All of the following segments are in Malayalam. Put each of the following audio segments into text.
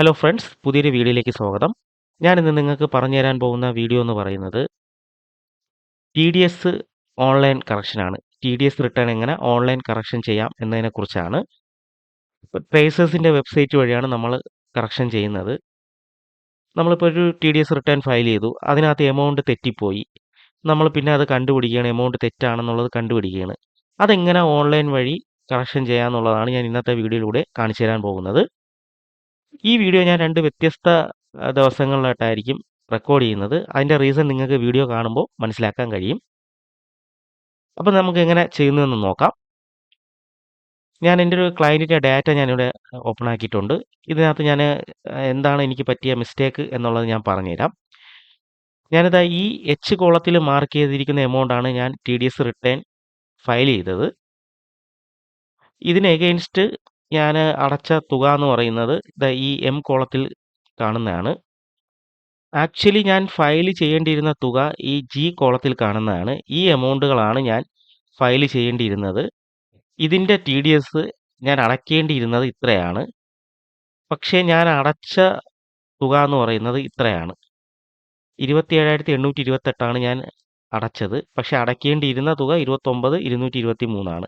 ഹലോ ഫ്രണ്ട്സ് പുതിയൊരു വീഡിയോയിലേക്ക് സ്വാഗതം. ഞാനിന്ന് നിങ്ങൾക്ക് പറഞ്ഞു തരാൻ പോകുന്ന വീഡിയോ എന്ന് പറയുന്നത് ടി ഡി എസ് ഓൺലൈൻ കറക്ഷനാണ് ടി ഡി എസ് റിട്ടേൺ എങ്ങനെ ഓൺലൈൻ കറക്ഷൻ ചെയ്യാം എന്നതിനെക്കുറിച്ചാണ്. ട്രേസേഴ്സിന്റെ വെബ്സൈറ്റ് വഴിയാണ് നമ്മൾ കറക്ഷൻ ചെയ്യുന്നത്. നമ്മളിപ്പോൾ ഒരു T D S return file ചെയ്തു. അതിനകത്ത് എമൗണ്ട് തെറ്റിപ്പോയി. നമ്മൾ പിന്നെ അത് കണ്ടുപിടിക്കുകയാണ്. എമൗണ്ട് തെറ്റാണെന്നുള്ളത് കണ്ടുപിടിക്കുകയാണ്. അതെങ്ങനെ ഓൺലൈൻ വഴി കറക്ഷൻ ചെയ്യാമെന്നുള്ളതാണ് ഞാൻ ഇന്നത്തെ വീഡിയോയിലൂടെ കാണിച്ചു തരാൻ പോകുന്നത്. ഈ വീഡിയോ ഞാൻ രണ്ട് വ്യത്യസ്ത ദിവസങ്ങളിലായിട്ടായിരിക്കും റെക്കോർഡ് ചെയ്യുന്നത്. അതിന്റെ റീസൺ നിങ്ങൾക്ക് വീഡിയോ കാണുമ്പോൾ മനസ്സിലാക്കാൻ കഴിയും. അപ്പം നമുക്ക് എങ്ങനെ ചെയ്യുന്നതെന്ന് നോക്കാം. ഞാൻ എന്റെ ഒരു ക്ലയന്റിന്റെ ഡാറ്റ ഞാനിവിടെ ഓപ്പൺ ആക്കിയിട്ടുണ്ട്. ഇതിനകത്ത് ഞാൻ എന്താണ് എനിക്ക് പറ്റിയ മിസ്റ്റേക്ക് എന്നുള്ളത് ഞാൻ പറഞ്ഞുതരാം. ഞാനിതാ ഈ എച്ച് കോളത്തിൽ മാർക്ക് ചെയ്തിരിക്കുന്ന എമൗണ്ടാണ് ഞാൻ T D S return file ചെയ്തത്. ഇതിന് എഗെയിൻസ്റ്റ് ഞാൻ അടച്ച തുക എന്ന് പറയുന്നത് ഈ എം കോളത്തിൽ കാണുന്നതാണ്. ആക്ച്വലി ഞാൻ ഫയൽ ചെയ്യേണ്ടിയിരുന്ന തുക ഈ ജി കോളത്തിൽ കാണുന്നതാണ്. ഈ എമൗണ്ടുകളാണ് ഞാൻ ഫയൽ ചെയ്യേണ്ടിയിരുന്നത്. ഇതിന്റെ ടി ഡി എസ് ഞാൻ അടയ്ക്കേണ്ടിയിരുന്നത് ഇത്രയാണ്. പക്ഷേ ഞാൻ അടച്ച തുക എന്ന് പറയുന്നത് ഇത്രയാണ്. ഇരുപത്തി ഏഴായിരത്തി എണ്ണൂറ്റി ഇരുപത്തെട്ടാണ് ഞാൻ അടച്ചത്. പക്ഷേ അടയ്ക്കേണ്ടിയിരുന്ന തുക ഇരുപത്തൊമ്പത് ഇരുന്നൂറ്റി ഇരുപത്തി മൂന്നാണ്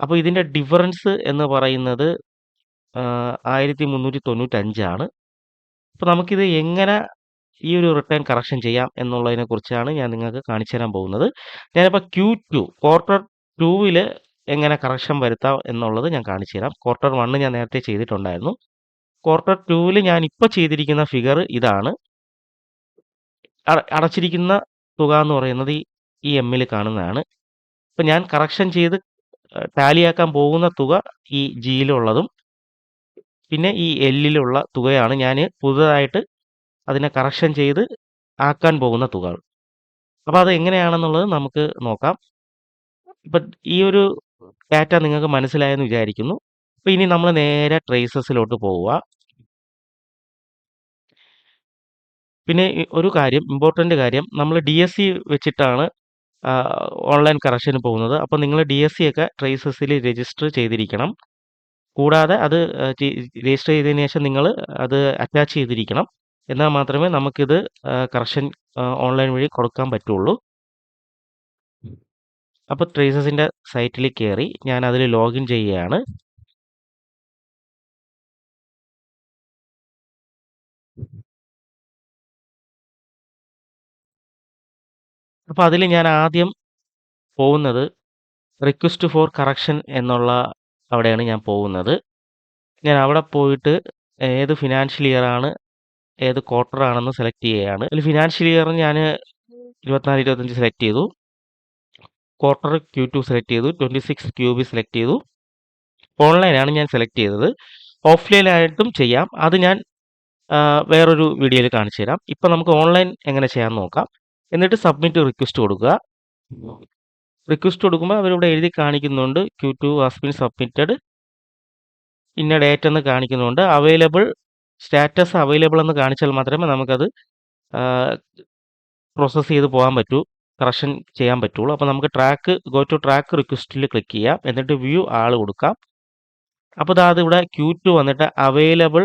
അപ്പോൾ ഇതിന്റെ ഡിഫറൻസ് എന്ന് പറയുന്നത് ആയിരത്തി മുന്നൂറ്റി തൊണ്ണൂറ്റഞ്ചാണ് അപ്പോൾ നമുക്കിത് എങ്ങനെ ഈ ഒരു റിട്ടേൺ കറക്ഷൻ ചെയ്യാം എന്നുള്ളതിനെ കുറിച്ചാണ് ഞാൻ നിങ്ങൾക്ക് കാണിച്ചു തരാൻ പോകുന്നത്. ഞാനിപ്പോൾ ക്യൂ ടു ക്വാർട്ടർ ടൂവിൽ എങ്ങനെ കറക്ഷൻ വരുത്താം എന്നുള്ളത് ഞാൻ കാണിച്ചു തരാം. ക്വാർട്ടർ വണ്ണ് ഞാൻ നേരത്തെ ചെയ്തിട്ടുണ്ടായിരുന്നു. ക്വാർട്ടർ ടൂവിൽ ഞാൻ ഇപ്പോൾ ചെയ്തിരിക്കുന്ന ഫിഗർ ഇതാണ്. അടച്ചിരിക്കുന്ന തുക എന്ന് പറയുന്നത് ഈ എമ്മിൽ കാണുന്നതാണ്. ഇപ്പം ഞാൻ കറക്ഷൻ ചെയ്ത് ടാലിയാക്കാൻ പോകുന്ന തുക ഈ ജിയിലുള്ളതും പിന്നെ ഈ എല്ലിലുള്ള തുകയാണ് ഞാൻ പുതുതായിട്ട് അതിനെ കറക്ഷൻ ചെയ്ത് ആക്കാൻ പോകുന്ന തുകകൾ. അപ്പോൾ അത് എങ്ങനെയാണെന്നുള്ളത് നമുക്ക് നോക്കാം. ഇപ്പം ഈ ഒരു ഡാറ്റ നിങ്ങൾക്ക് മനസ്സിലായെന്ന് വിചാരിക്കുന്നു. അപ്പം ഇനി നമ്മൾ നേരെ ട്രേസസിലോട്ട് പോവുക. പിന്നെ ഒരു കാര്യം ഇമ്പോർട്ടന്റ് കാര്യം നമ്മൾ ഡി എസ് സി വെച്ചിട്ടാണ് ഓൺലൈൻ കറക്ഷന് പോകുന്നത്. അപ്പോൾ നിങ്ങൾ ഡി എസ് സി ഒക്കെ ട്രേസസിൽ രജിസ്റ്റർ ചെയ്തിരിക്കണം. കൂടാതെ അത് രജിസ്റ്റർ ചെയ്തതിന് ശേഷം നിങ്ങൾ അത് അറ്റാച്ച് ചെയ്തിരിക്കണം. എന്നാൽ മാത്രമേ നമുക്കിത് കറക്ഷൻ ഓൺലൈൻ വഴി കൊടുക്കാൻ പറ്റുള്ളൂ. അപ്പോൾ ട്രേസസിന്റെ സൈറ്റിൽ കയറി ഞാൻ അതിൽ ലോഗിൻ ചെയ്യുകയാണ്. അപ്പോൾ അതിൽ ഞാൻ ആദ്യം പോകുന്നത് റിക്വസ്റ്റ് ഫോർ കറക്ഷൻ എന്നുള്ള അവിടെയാണ് ഞാൻ പോകുന്നത്. ഞാൻ അവിടെ പോയിട്ട് ഏത് ഫിനാൻഷ്യൽ ഇയർ ആണ് ഏത് ക്വാർട്ടർ ആണെന്ന് സെലക്ട് ചെയ്യുകയാണ്. അതിൽ ഫിനാൻഷ്യൽ ഇയർ ഞാൻ ഇരുപത്തിനാല് ഇരുപത്തഞ്ച് സെലക്ട് ചെയ്തു. ക്വാർട്ടർ ക്യൂ ടു സെലക്ട് ചെയ്തു. Twenty six Q B select ചെയ്തു ഓൺലൈനാണ് ഞാൻ സെലക്ട് ചെയ്തത്. ഓഫ്ലൈനായിട്ടും ചെയ്യാം. അത് ഞാൻ വേറൊരു വീഡിയോയിൽ കാണിച്ചു തരാം. ഇപ്പം നമുക്ക് ഓൺലൈൻ എങ്ങനെ ചെയ്യാമെന്ന് നോക്കാം. എന്നിട്ട് സബ്മിറ്റ് റിക്വസ്റ്റ് കൊടുക്കുക. റിക്വസ്റ്റ് കൊടുക്കുമ്പോൾ അവരിവിടെ എഴുതി കാണിക്കുന്നുണ്ട് Q two has been submitted ഇന്ന ഡേറ്റ് എന്ന് കാണിക്കുന്നുണ്ട്. അവൈലബിൾ സ്റ്റാറ്റസ് അവൈലബിൾ എന്ന് കാണിച്ചാൽ മാത്രമേ നമുക്കത് പ്രോസസ്സ് ചെയ്ത് പോകാൻ പറ്റൂ. കറക്ഷൻ ചെയ്യാൻ പറ്റുള്ളൂ. അപ്പോൾ നമുക്ക് ട്രാക്ക് ഗോ ടു ട്രാക്ക് റിക്വസ്റ്റിൽ ക്ലിക്ക് ചെയ്യാം. എന്നിട്ട് വ്യൂ ആൾ കൊടുക്കാം. അപ്പോൾ ഇതാ ഇവിടെ ക്യൂ ടു വന്നിട്ട് അവൈലബിൾ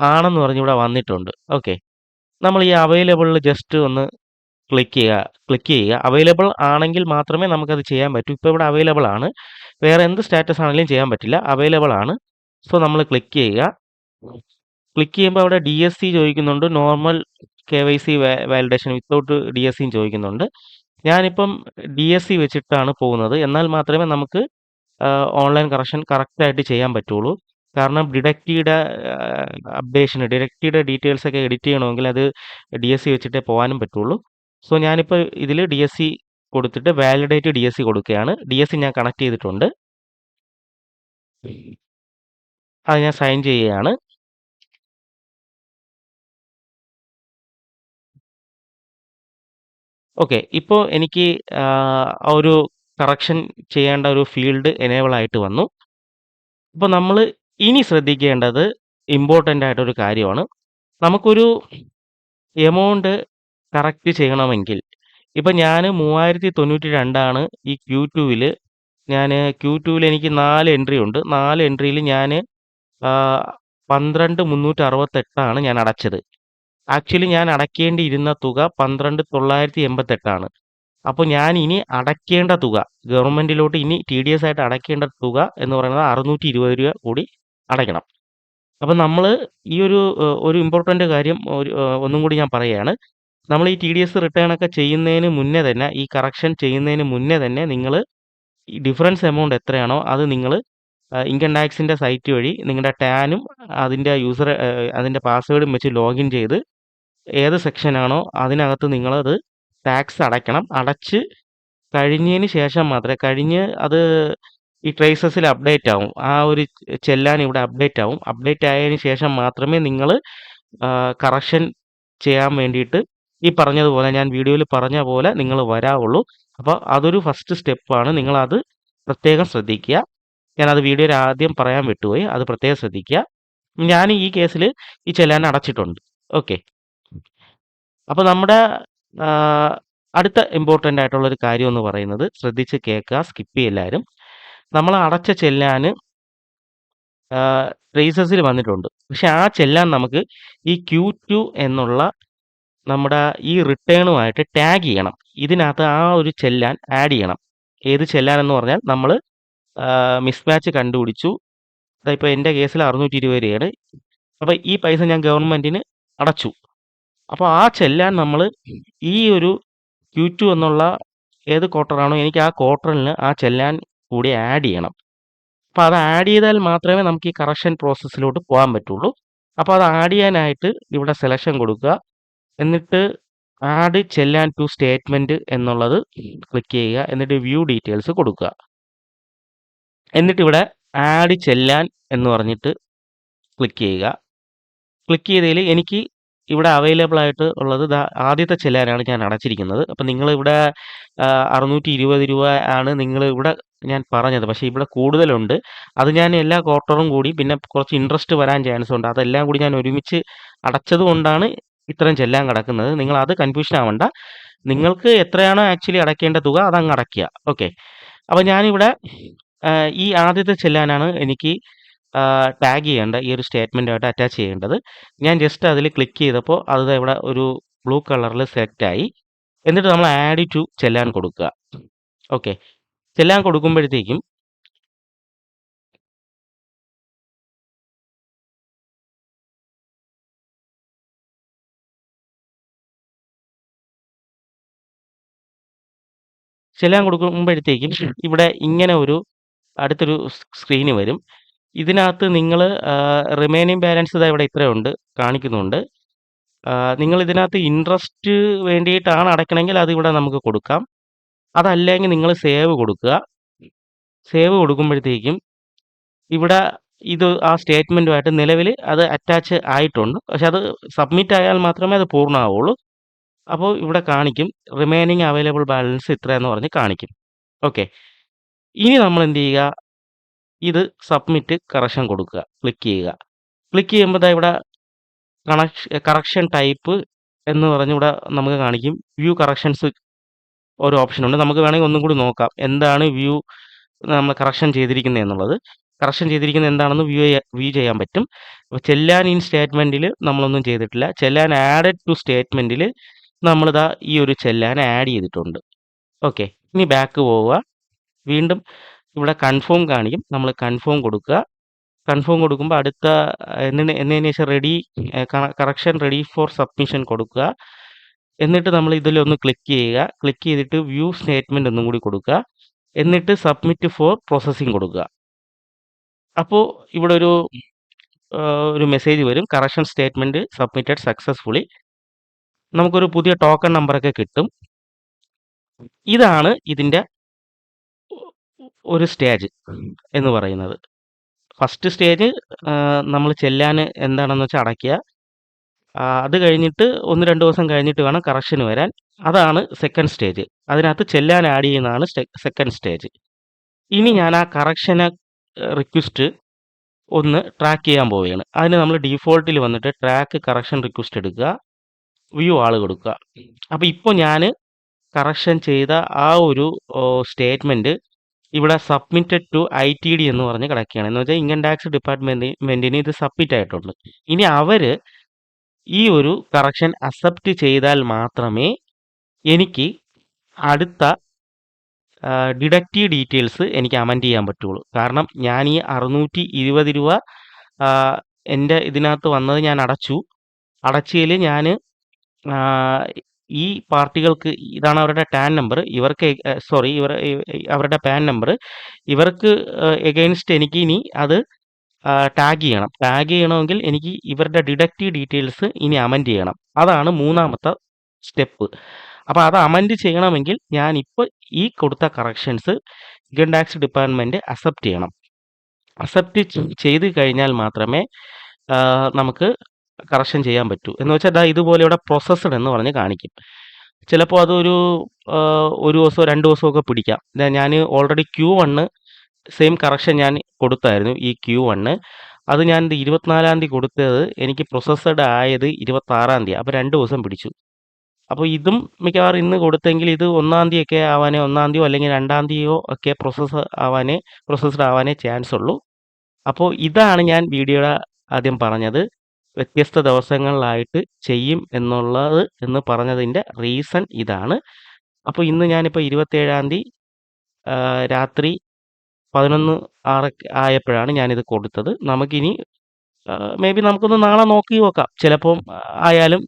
ആണെന്ന് പറഞ്ഞ് ഇവിടെ വന്നിട്ടുണ്ട്. ഓക്കെ നമ്മൾ ഈ അവൈലബിളിൽ ജസ്റ്റ് ഒന്ന് ക്ലിക്ക് ചെയ്യുക ക്ലിക്ക് ചെയ്യുക. അവൈലബിൾ ആണെങ്കിൽ മാത്രമേ നമുക്കത് ചെയ്യാൻ പറ്റൂ. ഇപ്പോൾ ഇവിടെ അവൈലബിൾ ആണ്. വേറെ എന്ത് സ്റ്റാറ്റസ് ആണെങ്കിലും ചെയ്യാൻ പറ്റില്ല. അവൈലബിൾ ആണ്. സോ നമ്മൾ ക്ലിക്ക് ചെയ്യുക. ക്ലിക്ക് ചെയ്യുമ്പോൾ അവിടെ ഡി എസ് സി ചോദിക്കുന്നുണ്ട്. Normal K Y C validation without D S സിയും ചോദിക്കുന്നുണ്ട്. ഞാനിപ്പം ഡി എസ് സി വെച്ചിട്ടാണ് പോകുന്നത്. എന്നാൽ മാത്രമേ നമുക്ക് ഓൺലൈൻ കറക്ഷൻ കറക്റ്റായിട്ട് ചെയ്യാൻ പറ്റുള്ളൂ. കാരണം ഡിഡക്റ്റിയുടെ അപ്ഡേഷൻ ഡിഡക്റ്റിയുടെ ഡീറ്റെയിൽസ് ഒക്കെ എഡിറ്റ് ചെയ്യണമെങ്കിൽ അത് ഡി എസ് സി വെച്ചിട്ടേ പോകാനും പറ്റുള്ളൂ. സോ ഞാനിപ്പോൾ ഇതിൽ ഡി എസ് സി കൊടുത്തിട്ട് വാലിഡേറ്റ് ഡി എസ് സി കൊടുക്കുകയാണ്. ഡി എസ് സി ഞാൻ കണക്ട് ചെയ്തിട്ടുണ്ട്. അത് ഞാൻ സൈൻ ചെയ്യുകയാണ്. ഓക്കെ ഇപ്പോൾ എനിക്ക് ആ, ഒരു കറക്ഷൻ ചെയ്യേണ്ട ഒരു ഫീൽഡ് എനേബിൾ ആയിട്ട് വന്നു. അപ്പോൾ നമ്മൾ ഇനി ശ്രദ്ധിക്കേണ്ടത് ഇമ്പോർട്ടന്റ് ആയിട്ടൊരു കാര്യമാണ്. നമുക്കൊരു എമൗണ്ട് കറക്റ്റ് ചെയ്യണമെങ്കിൽ. ഇപ്പം ഞാൻ മൂവായിരത്തി തൊണ്ണൂറ്റി രണ്ടാണ് ഈ ക്യൂ ടുവിൽ ഞാൻ ക്യൂ ടുവിൽ എനിക്ക് നാല് എൻട്രി ഉണ്ട്. നാല് എൻട്രിയിൽ ഞാൻ പന്ത്രണ്ട് മുന്നൂറ്റി അറുപത്തെട്ടാണ് ഞാൻ അടച്ചത്. ആക്ച്വലി ഞാൻ അടയ്ക്കേണ്ടിയിരുന്ന തുക പന്ത്രണ്ട് തൊള്ളായിരത്തി എൺപത്തെട്ടാണ് അപ്പോൾ ഞാൻ ഇനി അടയ്ക്കേണ്ട തുക ഗവൺമെന്റിലോട്ട് ഇനി ടി ഡി എസ് ആയിട്ട് അടയ്ക്കേണ്ട തുക എന്ന് പറയുന്നത് അറുന്നൂറ്റി ഇരുപത് രൂപ കൂടി അടയ്ക്കണം. അപ്പം നമ്മൾ ഈ ഒരു ഒരു ഇമ്പോർട്ടന്റ് കാര്യം ഒരു ഒന്നും കൂടി ഞാൻ പറയുകയാണ്. നമ്മൾ ഈ ടി ഡി എസ് റിട്ടേൺ ഒക്കെ ചെയ്യുന്നതിന് മുന്നേ തന്നെ ഈ കറക്ഷൻ ചെയ്യുന്നതിന് മുന്നേ തന്നെ നിങ്ങൾ ഈ ഡിഫറൻസ് എമൗണ്ട് എത്രയാണോ അത് നിങ്ങൾ ഇൻകം ടാക്സിന്റെ സൈറ്റ് വഴി നിങ്ങളുടെ ടാനും അതിന്റെ യൂസർ അതിന്റെ പാസ്വേഡും വെച്ച് ലോഗിൻ ചെയ്ത് ഏത് സെക്ഷനാണോ അതിനകത്ത് നിങ്ങളത് ടാക്സ് അടയ്ക്കണം. അടച്ച് കഴിഞ്ഞതിന് ശേഷം മാത്രമേ കഴിഞ്ഞ് അത് ഈ ട്രേസസിൽ അപ്ഡേറ്റ് ആവും. ആ ഒരു ചെല്ലാൻ ഇവിടെ അപ്ഡേറ്റ് ആവും. അപ്ഡേറ്റ് ആയതിനു ശേഷം മാത്രമേ നിങ്ങൾ കറക്ഷൻ ചെയ്യാൻ വേണ്ടിയിട്ട് ഈ പറഞ്ഞതുപോലെ ഞാൻ വീഡിയോയിൽ പറഞ്ഞ പോലെ നിങ്ങൾ വരാവുള്ളൂ. അപ്പോൾ അതൊരു ഫസ്റ്റ് സ്റ്റെപ്പാണ് നിങ്ങളത് പ്രത്യേകം ശ്രദ്ധിക്കുക. ഞാനത് വീഡിയോയിൽ ആദ്യം പറയാൻ വിട്ടുപോയി. അത് പ്രത്യേകം ശ്രദ്ധിക്കുക. ഞാൻ ഈ കേസിൽ ഈ ചെല്ലാൻ അടച്ചിട്ടുണ്ട്. ഓക്കെ. അപ്പോൾ നമ്മുടെ അടുത്ത ഇമ്പോർട്ടന്റ് ആയിട്ടുള്ള ഒരു കാര്യം എന്ന് പറയുന്നത് ശ്രദ്ധിച്ച് കേൾക്കുക സ്കിപ്പ് ചെയ്യല്ലാരും നമ്മൾ അടച്ച ചെല്ലാൻ ട്രേസസിൽ വന്നിട്ടുണ്ട്. പക്ഷെ ആ ചെല്ലാൻ നമുക്ക് ഈ ക്യൂ ടു എന്നുള്ള നമ്മുടെ ഈ റിട്ടേണുമായിട്ട് ടാഗ് ചെയ്യണം. ഇതിനകത്ത് ആ ഒരു ചെല്ലാൻ ആഡ് ചെയ്യണം. ഏത് ചെല്ലാൻ എന്ന് പറഞ്ഞാൽ നമ്മൾ മിസ്മാച്ച് കണ്ടുപിടിച്ചു. ഇപ്പോൾ എന്റെ കേസിൽ അറുന്നൂറ്റി ഇരുപത് രൂപയാണ്. അപ്പോൾ ഈ പൈസ ഞാൻ ഗവൺമെന്റിന് അടച്ചു. അപ്പോൾ ആ ചെല്ലാൻ നമ്മൾ ഈ ഒരു ക്യൂ ടു എന്നുള്ള ഏത് ക്വാർട്ടറാണോ എനിക്ക് ആ ക്വാർട്ടറിന് ആ ചെല്ലാൻ കൂടി ആഡ് ചെയ്യണം. അപ്പോൾ അത് ആഡ് ചെയ്താൽ മാത്രമേ നമുക്ക് ഈ കറക്ഷൻ പ്രോസസ്സിലോട്ട് പോകാൻ പറ്റുള്ളൂ. അപ്പോൾ അത് ആഡ് ചെയ്യാനായിട്ട് ഇവിടെ സെലക്ഷൻ കൊടുക്കുക. എന്നിട്ട് ആഡ് ചെല്ലാൻ ടു സ്റ്റേറ്റ്മെന്റ് എന്നുള്ളത് ക്ലിക്ക് ചെയ്യുക. എന്നിട്ട് വ്യൂ ഡീറ്റെയിൽസ് കൊടുക്കുക. എന്നിട്ട് ഇവിടെ ആഡ് ചെല്ലാൻ എന്ന് പറഞ്ഞിട്ട് ക്ലിക്ക് ചെയ്യുക. ക്ലിക്ക് ചെയ്തതിൽ എനിക്ക് ഇവിടെ അവൈലബിൾ ആയിട്ട് ഉള്ളത് ആദ്യത്തെ ചെല്ലാനാണ് ഞാൻ അടച്ചിരിക്കുന്നത്. അപ്പം നിങ്ങൾ ഇവിടെ അറുന്നൂറ്റി ഇരുപത് രൂപ ആണ് നിങ്ങൾ ഇവിടെ ഞാൻ പറഞ്ഞത്. പക്ഷേ ഇവിടെ കൂടുതലുണ്ട്. അത് ഞാൻ എല്ലാ ക്വാർട്ടറും കൂടി പിന്നെ കുറച്ച് ഇൻട്രസ്റ്റ് വരാൻ ചാൻസ് ഉണ്ട്. അതെല്ലാം കൂടി ഞാൻ ഒരുമിച്ച് അടച്ചത് കൊണ്ടാണ് ഇത്രയും ചെല്ലാൻ കിടക്കുന്നത്. നിങ്ങൾ അത് കൺഫ്യൂഷൻ ആവണ്ട. നിങ്ങൾക്ക് എത്രയാണോ ആക്ച്വലി അടയ്ക്കേണ്ട തുക അതങ്ങ് അടയ്ക്കുക. ഓക്കെ അപ്പോൾ ഞാനിവിടെ ഈ ആദ്യത്തെ ചെല്ലാനാണ് എനിക്ക് ടാഗ് ചെയ്യേണ്ട ഈ ഒരു സ്റ്റേറ്റ്മെന്റുമായിട്ട് അറ്റാച്ച് ചെയ്യേണ്ടത്. ഞാൻ ജസ്റ്റ് അതിൽ ക്ലിക്ക് ചെയ്തപ്പോൾ അത് ഇവിടെ ഒരു ബ്ലൂ കളറിൽ സെലക്ട് ആയി. എന്നിട്ട് നമ്മൾ ആഡ് ടു ചെല്ലാൻ കൊടുക്കുക. ഓക്കെ ചെല്ലാൻ കൊടുക്കുമ്പോഴത്തേക്കും ചെല്ലാൻ കൊടുക്കുമ്പോഴത്തേക്കും ഇവിടെ ഇങ്ങനെ ഒരു അടുത്തൊരു സ്ക്രീന് വരും. ഇതിനകത്ത് നിങ്ങൾ റിമൈനിങ് ബാലൻസ് ഇതാ ഇവിടെ ഇത്രയുണ്ട് കാണിക്കുന്നുണ്ട്. നിങ്ങൾ ഇതിനകത്ത് ഇൻട്രസ്റ്റ് വേണ്ടിയിട്ടാണ് അടയ്ക്കണമെങ്കിൽ അത് ഇവിടെ നമുക്ക് കൊടുക്കാം. അതല്ലെങ്കിൽ നിങ്ങൾ സേവ് കൊടുക്കുക. സേവ് കൊടുക്കുമ്പോഴത്തേക്കും ഇവിടെ ഇത് ആ സ്റ്റേറ്റ്മെന്റുമായിട്ട് നിലവിൽ അത് അറ്റാച്ച് ആയിട്ടുണ്ട്. പക്ഷെ അത് സബ്മിറ്റ് ആയാൽ മാത്രമേ അത് പൂർണമാവുള്ളൂ. അപ്പോൾ ഇവിടെ കാണിക്കും. റിമൈനിങ് അവൈലബിൾ ബാലൻസ് ഇത്ര എന്ന് പറഞ്ഞ് കാണിക്കും. ഓക്കെ ഇനി നമ്മൾ എന്ത് ചെയ്യുക? ഇത് സബ്മിറ്റ് കറക്ഷൻ കൊടുക്കുക. ക്ലിക്ക് ചെയ്യുക. ക്ലിക്ക് ചെയ്യുമ്പോൾ ഇവിടെ കണക്ഷൻ കറക്ഷൻ ടൈപ്പ് എന്ന് പറഞ്ഞ് ഇവിടെ നമുക്ക് കാണിക്കും. വ്യൂ കറക്ഷൻസ് ഒരു ഓപ്ഷൻ ഉണ്ട്. നമുക്ക് വേണമെങ്കിൽ ഒന്നും കൂടി നോക്കാം. എന്താണ് വ്യൂ നമ്മൾ കറക്ഷൻ ചെയ്തിരിക്കുന്നത് എന്നുള്ളത്. കറക്ഷൻ ചെയ്തിരിക്കുന്നത് എന്താണെന്ന് വ്യൂ വ്യൂ ചെയ്യാൻ പറ്റും. ചെല്ലാൻ ഇൻ സ്റ്റേറ്റ്മെന്റിൽ നമ്മളൊന്നും ചെയ്തിട്ടില്ല. ചെല്ലാൻ ആഡഡ് ടു സ്റ്റേറ്റ്മെന്റിൽ നമ്മളിതാ ഈ ഒരു ചെല്ലാൻ ആഡ് ചെയ്തിട്ടുണ്ട്. ഓക്കെ ഇനി ബാക്ക് പോവുക. വീണ്ടും ഇവിടെ കൺഫേം കാണിക്കും. നമ്മൾ കൺഫേം കൊടുക്കുക. കൺഫേം കൊടുക്കുമ്പോൾ അടുത്ത എന്നതിന് എന്നതിന് ready correction ready for submission കൊടുക്കുക. എന്നിട്ട് നമ്മൾ ഇതിലൊന്ന് ക്ലിക്ക് ചെയ്യുക. ക്ലിക്ക് ചെയ്തിട്ട് വ്യൂ സ്റ്റേറ്റ്മെന്റ് ഒന്നും കൂടി കൊടുക്കുക. എന്നിട്ട് സബ്മിറ്റ് ഫോർ പ്രോസസ്സിംഗ് കൊടുക്കുക. അപ്പോൾ ഇവിടെ ഒരു ഒരു മെസ്സേജ് വരും. കറക്ഷൻ സ്റ്റേറ്റ്മെന്റ് സബ്മിറ്റഡ് സക്സസ്ഫുള്ളി നമുക്കൊരു പുതിയ ടോക്കൺ നമ്പറൊക്കെ കിട്ടും. ഇതാണ് ഇതിന്റെ ഒരു സ്റ്റേജ് എന്ന് പറയുന്നത്. ഫസ്റ്റ് സ്റ്റേജ് നമ്മൾ ചെല്ലാൻ എന്താണെന്ന് വെച്ചാൽ അടയ്ക്കുക. അത് കഴിഞ്ഞിട്ട് ഒന്ന് രണ്ട് ദിവസം കഴിഞ്ഞിട്ട് വേണം കറക്ഷന് വരാൻ. അതാണ് സെക്കൻഡ് സ്റ്റേജ് അതിനകത്ത് ചെല്ലാൻ ആഡ് ചെയ്യുന്നതാണ് സെക്കൻഡ് സ്റ്റേജ് ഇനി ഞാൻ ആ കറക്ഷനെ റിക്വസ്റ്റ് ഒന്ന് ട്രാക്ക് ചെയ്യാൻ പോവുകയാണ്. അതിന് നമ്മൾ ഡീഫോൾട്ടിൽ വന്നിട്ട് ട്രാക്ക് കറക്ഷൻ റിക്വസ്റ്റ് എടുക്കുക. വ്യൂ ആൾ കൊടുക്കുക. അപ്പോൾ ഇപ്പോൾ ഞാൻ കറക്ഷൻ ചെയ്ത ആ ഒരു സ്റ്റേറ്റ്മെന്റ് ഇവിടെ submitted to I T D എന്ന് പറഞ്ഞ് കിടക്കുകയാണ്. എന്ന് വെച്ചാൽ ഇൻകം ടാക്സ് ഡിപ്പാർട്ട്മെന്റിന് ഇത് സബ്മിറ്റ് ആയിട്ടുണ്ട്. ഇനി അവർ ഈ ഒരു കറക്ഷൻ അക്സെപ്റ്റ് ചെയ്താൽ മാത്രമേ എനിക്ക് അടുത്ത ഡിഡക്റ്റീവ് ഡീറ്റെയിൽസ് എനിക്ക് അമന്റ് ചെയ്യാൻ പറ്റുള്ളൂ. കാരണം ഞാൻ ഈ അറുന്നൂറ്റി ഇരുപത് രൂപ എന്റെ ഇതിനകത്ത് വന്നത് ഞാൻ അടച്ചു. അടച്ചതിൽ ഞാൻ ഈ പാർട്ടികൾക്ക് ഇതാണ് അവരുടെ ടാൻ നമ്പർ. ഇവർക്ക് സോറി ഇവർ അവരുടെ പാൻ നമ്പർ. ഇവർക്ക് എഗെയിൻസ്റ്റ് എനിക്ക് ഇനി അത് ടാഗ് ചെയ്യണം. ടാഗ് ചെയ്യണമെങ്കിൽ എനിക്ക് ഇവരുടെ ഡിഡക്റ്റീവ് ഡീറ്റെയിൽസ് ഇനി അമെൻഡ് ചെയ്യണം. അതാണ് മൂന്നാമത്തെ സ്റ്റെപ്പ്. അപ്പോൾ അത് അമെൻഡ് ചെയ്യണമെങ്കിൽ ഞാൻ ഇപ്പോൾ ഈ കൊടുത്ത corrections income tax department accept ചെയ്യണം. അക്സെപ്റ്റ് ചെയ്ത് കഴിഞ്ഞാൽ മാത്രമേ നമുക്ക് കറക്ഷൻ ചെയ്യാൻ പറ്റൂ. എന്ന് വെച്ചാൽ ദാ ഇതുപോലെ ഇവിടെ പ്രോസസ്ഡ് എന്ന് പറഞ്ഞ് കാണിക്കും. ചിലപ്പോൾ അതൊരു ഒരു ദിവസമോ രണ്ട് ദിവസമോ ഒക്കെ പിടിക്കാം. ഞാൻ already Q one same correction ഞാൻ കൊടുത്തായിരുന്നു ഈ ക്യൂ വണ്ണ് അത് ഞാൻ ഇരുപത്തിനാലാം തീയതി കൊടുത്തത് എനിക്ക് പ്രോസസ്സഡ് ആയത് ഇരുപത്താറാം തീയതി. അപ്പോൾ രണ്ട് ദിവസം പിടിച്ചു. അപ്പോൾ ഇതും മിക്കവാറും ഇന്ന് കൊടുത്തെങ്കിൽ ഇത് ഒന്നാം തീയതി ഒക്കെ ആവാനേ ഒന്നാം തീയതിയോ അല്ലെങ്കിൽ രണ്ടാം തീയതിയോ ഒക്കെ പ്രോസസ്സ് ആവാനേ പ്രോസസ്ഡ് ആവാനേ ചാൻസ് ഉള്ളൂ. അപ്പോൾ ഇതാണ് ഞാൻ വീഡിയോയുടെ ആദ്യം പറഞ്ഞത്. വ്യത്യസ്ത ദിവസങ്ങളിലായിട്ട് ചെയ്യും എന്നുള്ളത് എന്ന് പറഞ്ഞതിന്റെ റീസൺ ഇതാണ്. അപ്പോൾ ഇന്ന് ഞാനിപ്പോൾ ഇരുപത്തേഴാം തീയതി രാത്രി പതിനൊന്ന് ആറ് ആയപ്പോഴാണ് ഞാനിത് കൊടുത്തത്. നമുക്കിനി മേ ബി നമുക്കൊന്ന് നാളെ നോക്കി നോക്കാം. ചിലപ്പം ആയാലും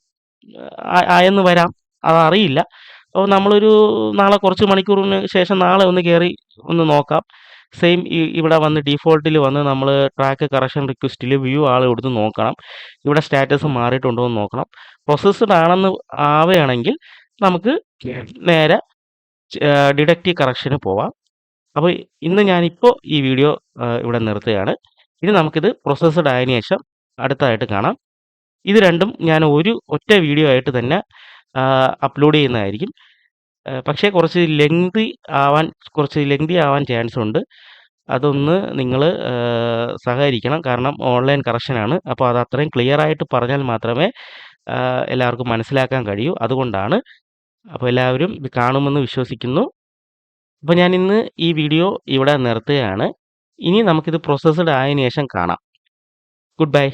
ആയെന്ന് വരാം. അതറിയില്ല അപ്പോൾ നമ്മളൊരു നാളെ കുറച്ച് മണിക്കൂറിന് ശേഷം നാളെ ഒന്ന് കയറി ഒന്ന് നോക്കാം. സെയിം ഇവിടെ വന്ന് ഡിഫോൾട്ടിൽ വന്ന് നമ്മൾ ട്രാക്ക് കറക്ഷൻ റിക്വസ്റ്റിൽ വ്യൂ ആൾ കൊടുത്ത് നോക്കണം. ഇവിടെ സ്റ്റാറ്റസ് മാറിയിട്ടുണ്ടോ എന്ന് നോക്കണം. പ്രോസസ്ഡ് ആണെന്ന് ആവുകയാണെങ്കിൽ നമുക്ക് നേരെ ഡിഡക്റ്റീവ് കറക്ഷന് പോവാം. അപ്പോൾ ഇന്ന് ഞാനിപ്പോൾ ഈ വീഡിയോ ഇവിടെ നിർത്തുകയാണ്. ഇനി നമുക്കിത് പ്രോസസ്ഡ് ആയതിനു ശേഷം അടുത്തതായിട്ട് കാണാം. ഇത് രണ്ടും ഞാൻ ഒരു ഒറ്റ വീഡിയോ ആയിട്ട് തന്നെ അപ്ലോഡ് ചെയ്യുന്നതായിരിക്കും. പക്ഷേ കുറച്ച് ലെങ്തി ആവാൻ കുറച്ച് ലെങ്തി ആവാൻ ചാൻസ് ഉണ്ട്. അതൊന്ന് നിങ്ങൾ സഹകരിക്കണം. കാരണം ഓൺലൈൻ കറക്ഷനാണ് അപ്പോൾ അത് അത്രയും ക്ലിയർ ആയിട്ട് പറഞ്ഞാൽ മാത്രമേ എല്ലാവർക്കും മനസ്സിലാക്കാൻ കഴിയൂ. അതുകൊണ്ടാണ്. അപ്പോൾ എല്ലാവരും ഇത് കാണുമെന്ന് വിശ്വസിക്കുന്നു. അപ്പോൾ ഞാൻ ഇന്ന് ഈ വീഡിയോ ഇവിടെ നിർത്തുകയാണ്. ഇനി നമുക്കിത് പ്രോസസ്ഡ് ആയതിനു ശേഷം കാണാം. Good bye